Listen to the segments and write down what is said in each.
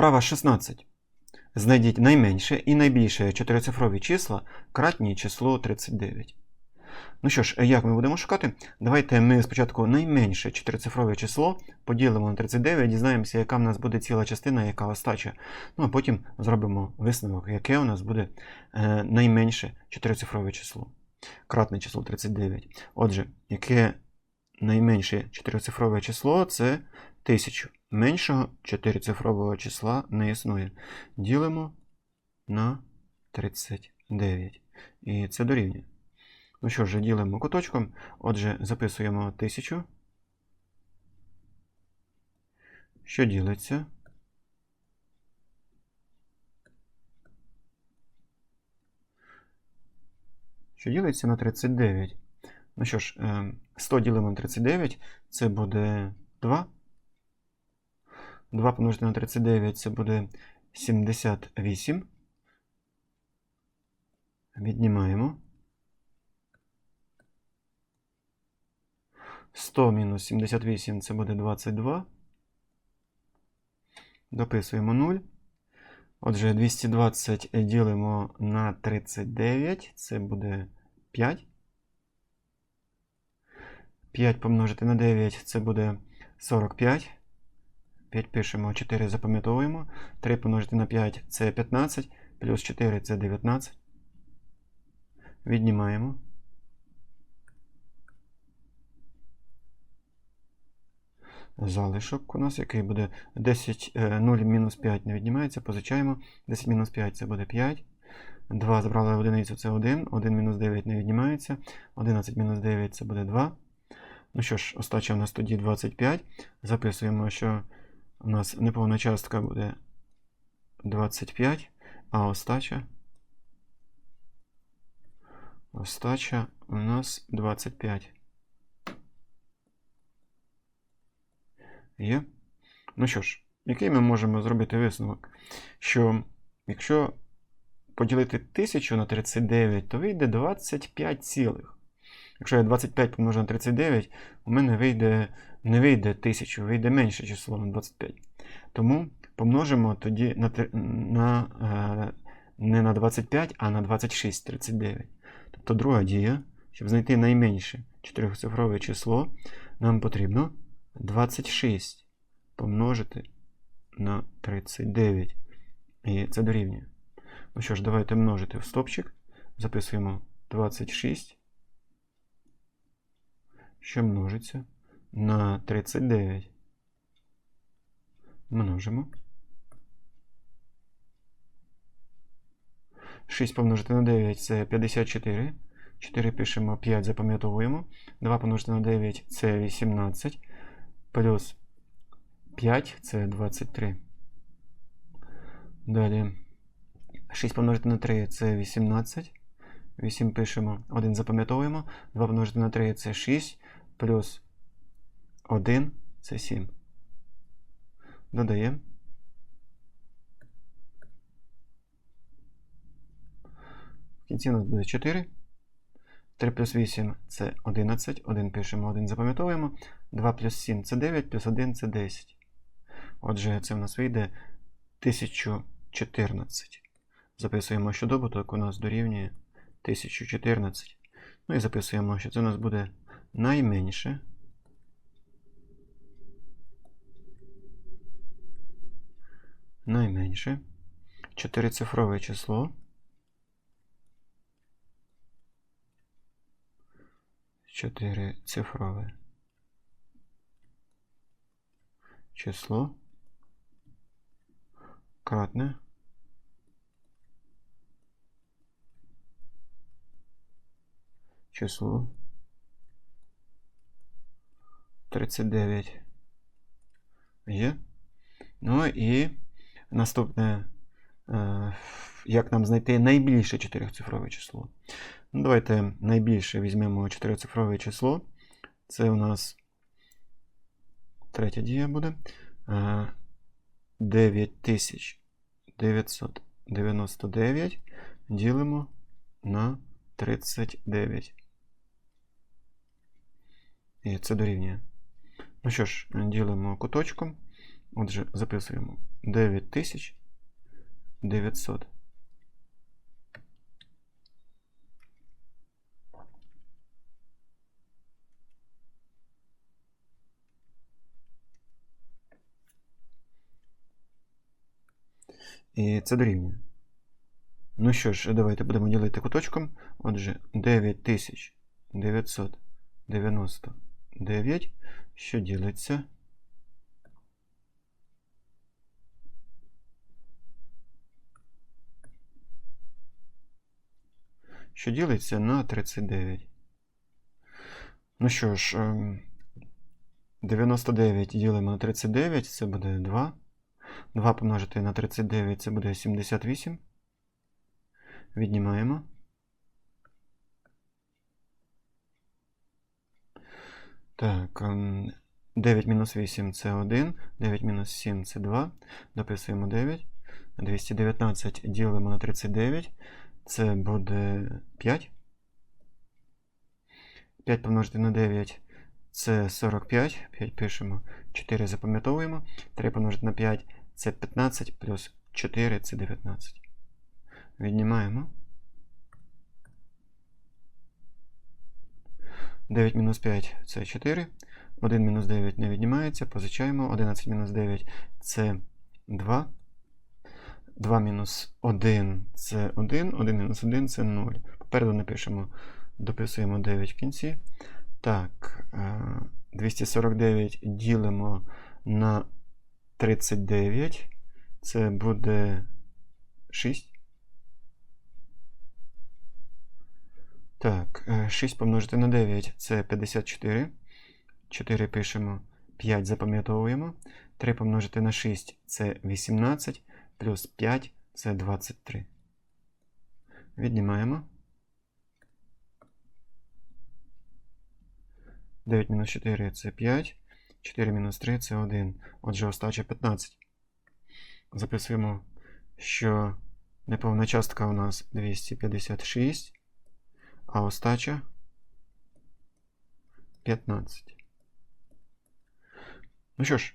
Вправа 16. Знайдіть найменше і найбільше чотирицифрові числа, кратні числу 39. Ну що ж, як ми будемо шукати? Давайте ми спочатку найменше чотирицифрове число поділимо на 39, дізнаємося, яка в нас буде ціла частина, яка остача. Ну а потім зробимо висновок, яке у нас буде е, найменше чотирицифрове число. Кратне число 39. Отже, яке найменше чотирицифрове число це 1000. Меншого чотирицифрового числа не існує. Ділимо на 39. І це дорівнює. Ну що ж, ділимо куточком. Отже, записуємо 1000. Що ділиться? Що ділиться на 39. Ну що ж, е, 100 ділимо на 39, це буде 2. 2 помножити на 39 це буде 78. Віднімаємо. 100 мінус 78 це буде 22. Дописуємо 0. Отже, 220 ділимо на 39, це буде 5. 5 помножити на 9 це буде 45. 5 пишемо, 4 запам'ятовуємо. 3 помножити на 5 це 15, плюс 4 це 19. Віднімаємо. Залишок у нас, який буде 10, 0 мінус 5 не віднімається, позичаємо. 10 мінус 5 це буде 5. 2 забрали одиницю, це 1. 1 мінус 9 не віднімається. 11 мінус 9 це буде 2. Ну що ж, остача у нас тоді 25. Записуємо, що у нас неповна частка буде 25, а остача. Остача у нас 25. Є. Ну що ж, який ми можемо зробити висновок? Що якщо поділити 1000 на 39, то вийде 25 цілих. Якщо я 25 помножу на 39, у мене вийде, не вийде 1000, вийде менше число на 25. Тому помножимо тоді на, на, е, не на 25, а на 26 39. Тобто друга дія, щоб знайти найменше чотирьохцифрове число, нам потрібно 26 помножити на 39. І це дорівнює. Ну що ж, давайте множити в стопчик. Записуємо 26, що множиться на 39. Множимо. 6 помножити на 9 це 54. 4 пишемо 5, запам'ятовуємо. 2 помножити на 9 це 18. Плюс 5 це 23. Далі 6 помножити на 3 це 18. 8 пишемо, 1 запам'ятовуємо. 2 помножити на 3 це 6. Плюс 1 це 7. Додаємо. В кінці у нас буде 4. 3 плюс 8 це 11. 1 пишемо, 1 запам'ятовуємо. 2 плюс 7 це 9, плюс 1 це 10. Отже, це в нас вийде 1014. Записуємо, що добуток у нас дорівнює 1014. Ну і записуємо, що це у нас буде найменше. Найменше. Чотирицифрове число. Чотирицифрове число. Кратне. Число 39 є. Ну і наступне, е, як нам знайти найбільше чотирьохцифрове число. Ну, Давайте найбільше візьмемо чотирицифрове число. Це у нас третя дія буде. Е, 9999 ділимо на 39. І це дорівнює. Ну що ж, ділимо куточком. Отже, записуємо 9900. І це дорівнює. Ну що ж, давайте будемо ділити куточком. Отже, 9999, що ділиться. Що ділиться на 39. Ну що ж, ем, 99 ділимо на 39, це буде 2. 2 помножити на 39 це буде 78. Віднімаємо. Так, 9 мінус 8 це 1, 9 мінус 7 це 2. Дописуємо 9. 219 ділимо на 39. Це буде 5. 5 помножити на 9 це 45. 5 пишемо, 4 запам'ятовуємо. 3 помножити на 5 це 15 плюс 4 це 19. Віднімаємо. 9 мінус 5 це 4. 1 мінус 9 не віднімається. Позичаємо. 11 мінус 9 це 2. 2 мінус 1 це 1. 1 мінус 1 це 0. Попереду напишемо, дописуємо 9 в кінці. Так, 249 ділимо на 39. Це буде 6. Так, 6 помножити на 9 це 54. 4 пишемо, 5 запам'ятовуємо. 3 помножити на 6 це 18, плюс 5 це 23. Віднімаємо. 9 мінус 4 це 5. 4 мінус 3 це 1. Отже, остача 15. Записуємо, що неповна частка у нас 256 а остача 15. Ну що ж,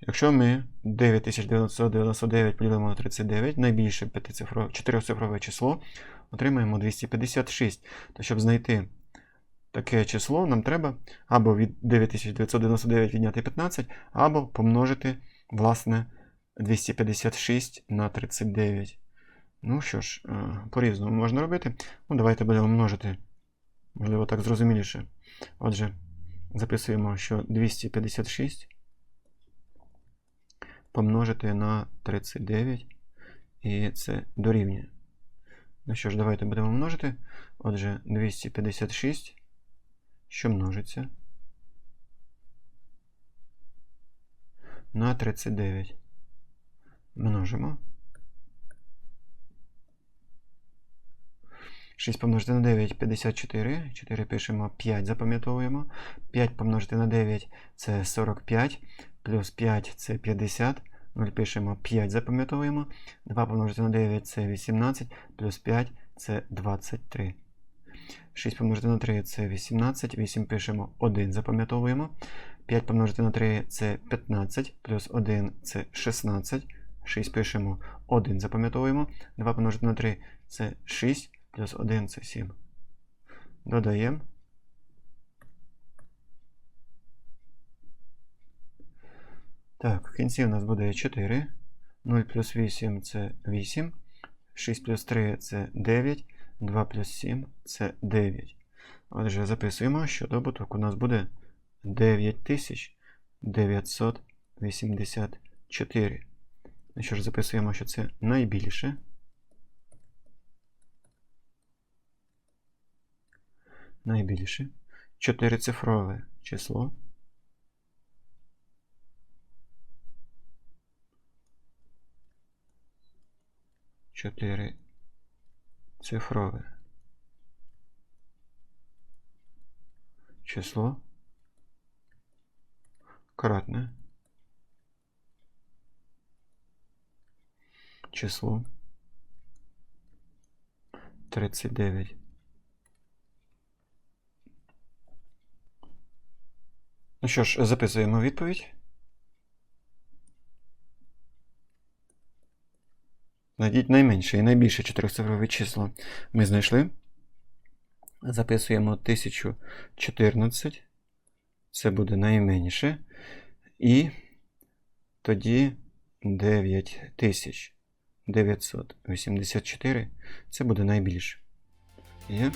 якщо ми 9999 поділимо на 39, найбільше 4-цифрове число, отримаємо 256. То щоб знайти таке число, нам треба або від 9999 відняти 15, або помножити, власне, 256 на 39. Ну що ж, е, по-різному можна робити. Ну, Давайте будемо множити, можливо, так зрозуміліше. Отже, записуємо, що 256 помножити на 39, і це дорівнює. Ну що ж, давайте будемо множити. Отже, 256, що множиться на 39. Множимо. 6 помножити на 9 54. 4 пишемо 5, запам'ятовуємо. 5 помножити на 9 це 45. Плюс 5 це 50. 0 пишемо 5, запам'ятовуємо. 2 помножити на 9 це 18. Плюс 5 це 23. 6 помножити на 3 це 18. 8 пишемо 1, запам'ятовуємо. 5 помножити на 3 це 15. Плюс 1 це 16. 6 пишемо 1, запам'ятовуємо. 2 помножити на 3 це 6 плюс 1 це 7. Додаємо. Так, в кінці у нас буде 4. 0 плюс 8 це 8. 6 плюс 3 це 9. 2 плюс 7 це 9. Отже, записуємо, що добуток у нас буде 9984. Ну що ж, записуємо, що це найбільше. Найбільше чотирицифрове число. Чотири цифрове число. Кратне. Число. 39 Ну що ж, записуємо відповідь. Знайдіть найменше і найбільше чотирицифрове число. Ми знайшли. Записуємо 1014. Це буде найменше. І тоді 9984. Це буде найбільше. Є?